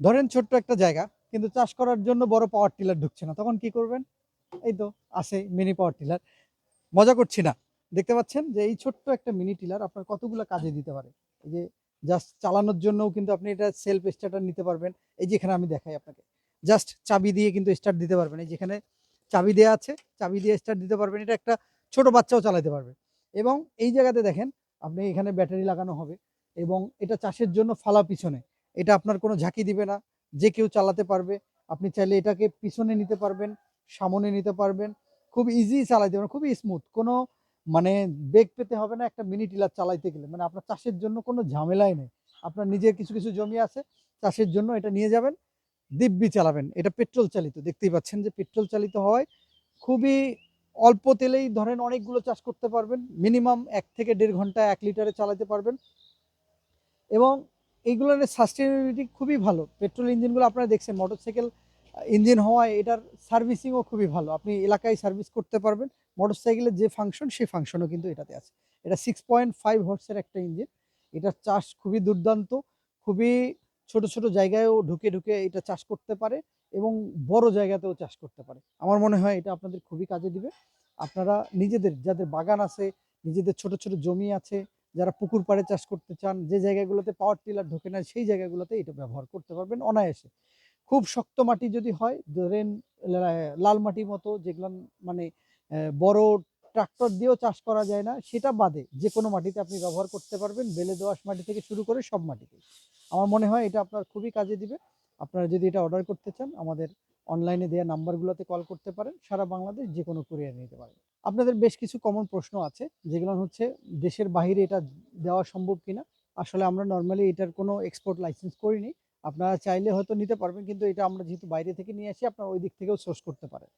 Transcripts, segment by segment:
ধরেন ছোট্ট একটা জায়গা, কিন্তু চাষ করার জন্য বড় পাওয়ার টিলার ঢুকছে না, তখন কি করবেন? এই তো আসে মিনি পাওয়ার টিলার মজা করছি না। দেখতে পাচ্ছেন যে এই ছোট্ট একটা মিনি টিলার আপনার কতগুলো কাজে দিতে পারে? এই যে জাস্ট চালানোর জন্যও কিন্তু আপনি এটা সেলফ স্টার্টার নিতে পারবেন। এই যেখানে আমি দেখাই আপনাকে। জাস্ট চাবি দিয়ে কিন্তু স্টার্ট দিতে পারবেন। এই যেখানে চাবি দেওয়া আছে, চাবি দিয়ে স্টার্ট দিতে পারবেন। এটা একটা ছোট বাচ্চাও চালাতে পারবে। এবং এই জায়গাতে দেখেন, আপনি এখানে ব্যাটারি লাগানো হবে। এবং এটা চাষের জন্য ফালা পিছনে। এটা আপনার কোনো ঝাঁকি দিবে না। যে কেউ চালাতে পারবে, আপনি চাইলে এটাকে পিছনে নিতে পারবেন, সামনে নিতে পারবেন। খুব ইজি চালাইতে পারবেন খুবই স্মুথ কোনো মানে বেগ পেতে হবে না একটা মিনি টিলার চালাইতে গেলে। মানে আপনার চাষের জন্য কোনো ঝামেলাই নেই। আপনার নিজের কিছু কিছু জমি আছে, চাষের জন্য এটা নিয়ে যাবেন, দিব্যি চালাবেন। এটা পেট্রোল চালিত, দেখতেই পাচ্ছেন যে পেট্রোল চালিত হয়। খুবই অল্প তেলেই ধরেন অনেকগুলো চাষ করতে পারবেন। মিনিমাম এক থেকে দেড় ঘণ্টা এক লিটারে চালাতে পারবেন। এবং এইগুলোর সাস্টেনেবিলিটি খুবই ভালো। পেট্রোল ইঞ্জিনগুলো আপনারা দেখছেন মোটরসাইকেল ইঞ্জিন হওয়ায় এটার সার্ভিসিংও খুবই ভালো। আপনি এলাকায় সার্ভিস করতে পারবেন মোটরসাইকেলের যে ফাংশন সেই ফাংশনও কিন্তু এটাতে আছে। এটা সিক্স পয়েন্ট ফাইভ হর্সের একটা ইঞ্জিন এটার চাষ খুবই দুর্দান্ত, খুবই ছোট ছোট জায়গায়ও ঢুকে ঢুকে এটা চাষ করতে পারে এবং বড় জায়গাতেও চাষ করতে পারে। আমার মনে হয় এটা আপনাদের খুবই কাজে দিবে। আপনারা নিজেদের, যাদের বাগান আছে, নিজেদের ছোট ছোট জমি আছে যারা পুকুর পাড়ে চাষ করতে চান, যে জায়গাগুলোতে পাওয়ার টিলার ঢোকে না, সেই জায়গাগুলোতে এটা ব্যবহার করতে পারবেন অনায়াসে। খুব শক্ত মাটি যদি হয়, ধরেন লাল মাটির মতো যেগুলো মানে বড় ট্রাক্টর দিয়েও চাষ করা যায় না, সেটা বাদে যে কোনো মাটিতে আপনি ব্যবহার করতে পারবেন, বেলে দোআঁশ মাটি থেকে শুরু করে সব মাটিতে আমার মনে হয় এটা আপনার খুবই কাজে দিবে। আপনারা যদি এটা অর্ডার করতে চান, আমাদের অনলাইনে দেওয়া নাম্বারগুলোতে কল করতে পারেন, সারা বাংলাদেশ যে কোনো কুরিয়ার নিতে পারেন। আপনাদের বেশ কিছু কমন প্রশ্ন আছে, যেগুলো হচ্ছে দেশের বাইরে এটা দেওয়া সম্ভব কিনা? আসলে আমরা নর্মালি এটার কোনো এক্সপোর্ট লাইসেন্স করিনি। আপনারা চাইলে হয়তো নিতে পারবেন, কিন্তু এটা আমরা যেহেতু বাইরে থেকে নিয়ে আসি, আপনারা ওই দিক থেকেও সোর্স করতে পারেন।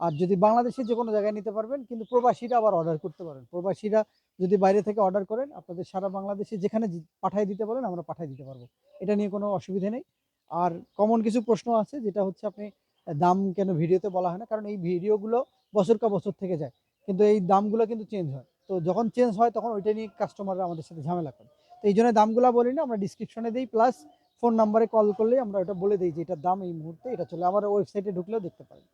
আর যদি বাংলাদেশে যে কোনো জায়গায় নিতে পারবেন, কিন্তু প্রবাসীরা আবার অর্ডার করতে পারেন। প্রবাসীরা যদি বাইরে থেকে অর্ডার করেন, আপনাদের সারা বাংলাদেশে যেখানে পাঠিয়ে দিতে পারেন আমরা পাঠিয়ে দিতে পারব। এটা নিয়ে কোনো অসুবিধা নেই। আর কমন কিছু প্রশ্ন আছে, যেটা হচ্ছে আপনি দাম কেন ভিডিওতে বলা হয় না? কারণ এই ভিডিওগুলো বছর কা বছর থেকে যায়। কিন্তু এই দামগুলো কিন্তু চেঞ্জ হয়। তো যখন চেঞ্জ হয়, তখন ওইটা নিয়ে কাস্টমাররা আমাদের সাথে ঝামেলা করে। তো এই জন্য দামগুলো বলি না, আমরা ডিসক্রিপশনে দিই। প্লাস ফোন নাম্বারে কল করলেই আমরা ওটা বলে দিই যে এটার দাম এই মুহূর্তে, এটা চলে। আমার ওয়েবসাইটে ঢুকলেও দেখতে পারেন।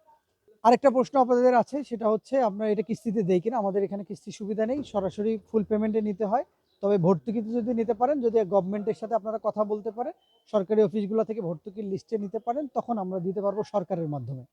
আরেকটা প্রশ্ন আপনাদের আছে, সেটা হচ্ছে, আপনারা এটা কিস্তিতে দেই কিনা? আমাদের এখানে কিস্তি সুবিধা নেই। সরাসরি ফুল পেমেন্টে নিতে হয়। তবে ভর্তুকিতে যদি নিতে পারেন, যদি গভর্নমেন্টের সাথে আপনারা কথা বলতে পারেন, সরকারি অফিসগুলো থেকে ভর্তুকির লিস্টে নিতে পারেন, তখন আমরা দিতে পারব সরকারের মাধ্যমে।